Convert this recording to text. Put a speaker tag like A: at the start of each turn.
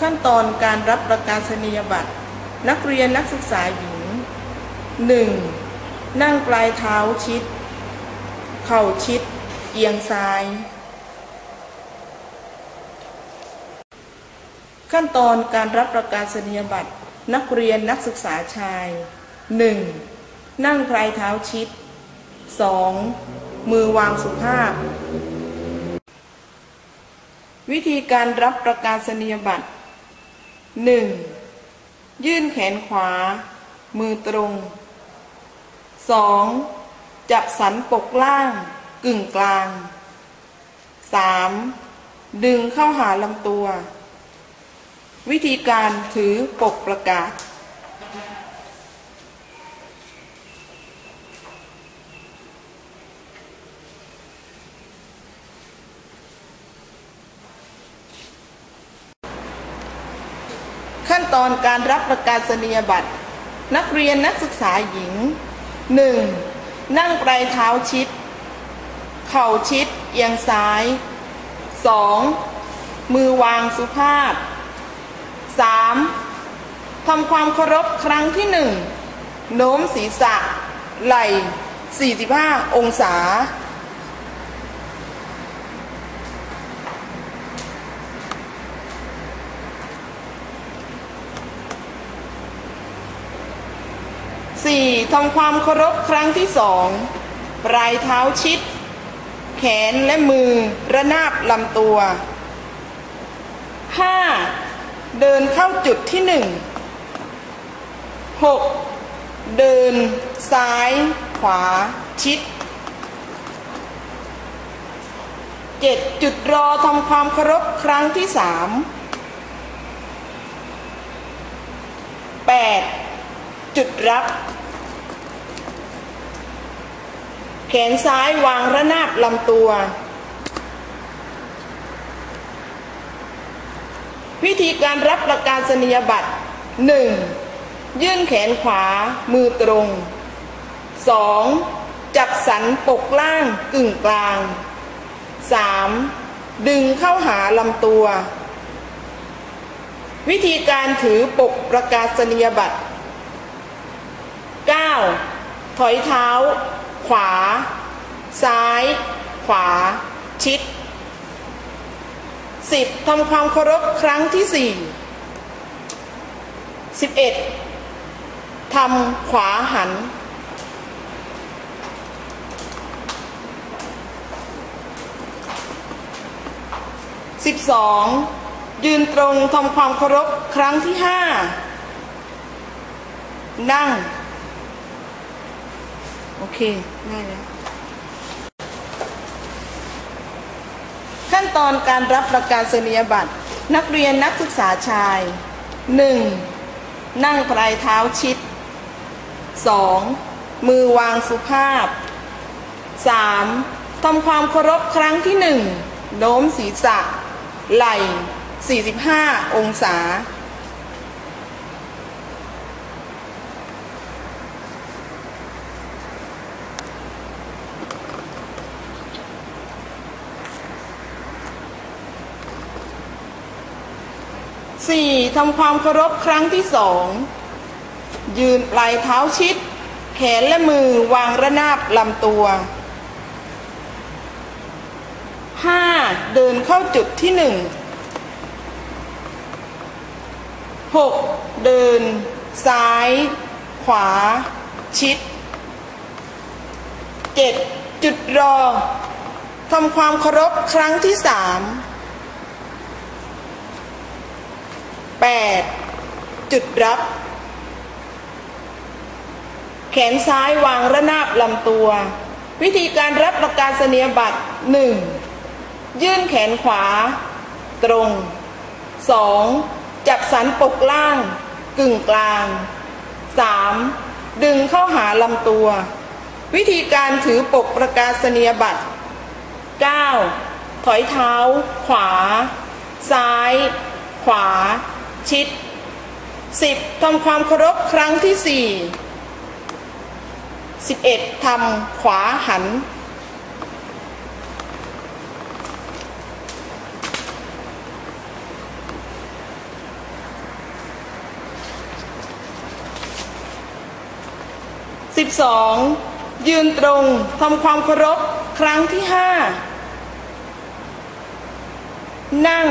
A: ขั้นตอนการรับประกาศนียบัตร นักเรียนนักศึกษาหญิง 1. นั่งปลายเท้าชิด เข่าชิด เอียงซ้าย ขั้นตอนการรับประกาศนียบัตร นักเรียนนักศึกษาชาย 1. นั่งปลายเท้าชิด 2. มือวางสุภาพวิธีการรับประกาศนียบัตร 1. ยื่นแขนขวา มือตรง 2. จับสันปกล่าง กึ่งกลาง 3. ดึงเข้าหาลำตัว วิธีการถือปกประกาศ ตอนการรับประกาศนียบัตร นักเรียนนักศึกษาหญิง 1. นั่งปลายเท้าชิด เข่าชิด เอียงซ้าย 2. มือวางสุภาพ 3. ทำความเคารพครั้งที่หนึ่งโน้มศีรษะ ไหล่ 45 องศา สี่ทำความเคารพครั้งที่สองปลายเท้าชิด แขนและมือระนาบลำตัวห้าเดินเข้าจุดที่หนึ่งหกเดินซ้าย ขวา ชิดเจ็ดจุดรอทำความเคารพครั้งที่สามแปดจุดรับ แขนซ้ายวางระนาบลำตัว วิธีการรับประกาศนียบัตร 1. ยื่นแขนขวา มือตรง 2. จับสันปกล่างกึ่งกลาง 3. ดึงเข้าหาลำตัว วิธีการถือปกประกาศนียบัตร 9. ถอยเท้า ขวา ซ้าย ขวา ชิด 10. ทำความเคารพครั้งที่ 4 11. ทำขวาหัน 12. ยืนตรงทำความเคารพครั้งที่ 5 นั่ง โอเคได้แล้วขั้นตอนการรับประกาศนียบัตร นักเรียนนักศึกษาชาย 1. นั่งปลายเท้าชิด 2. มือวางสุภาพ 3. ทำความเคารพครั้งที่หนึ่งโน้มศีรษะ ไหล่ 45 องศา สี่ทำความเคารพครั้งที่สอง ยืนปลายเท้าชิด แขนและมือวางระนาบลำตัวห้าเดินเข้าจุดที่หนึ่งหกเดิน ซ้าย ขวา ชิดเจ็ดจุดรอทำความเคารพครั้งที่สาม 8. จุดรับ แขนซ้ายวางระนาบลำตัว วิธีการรับประกาศนียบัตร 1. ยื่นแขนขวา ตรง 2. จับสันปกล่าง กึ่งกลาง 3. ดึงเข้าหาลำตัว วิธีการถือปกประกาศนียบัตร 9. ถอยเท้า ขวา ซ้าย ขวา ชิด 10. ทำความเคารพครั้งที่ 4 11. ทำขวาหันสิบสองยืนตรงทำความเคารพครั้งที่ห้านั่ง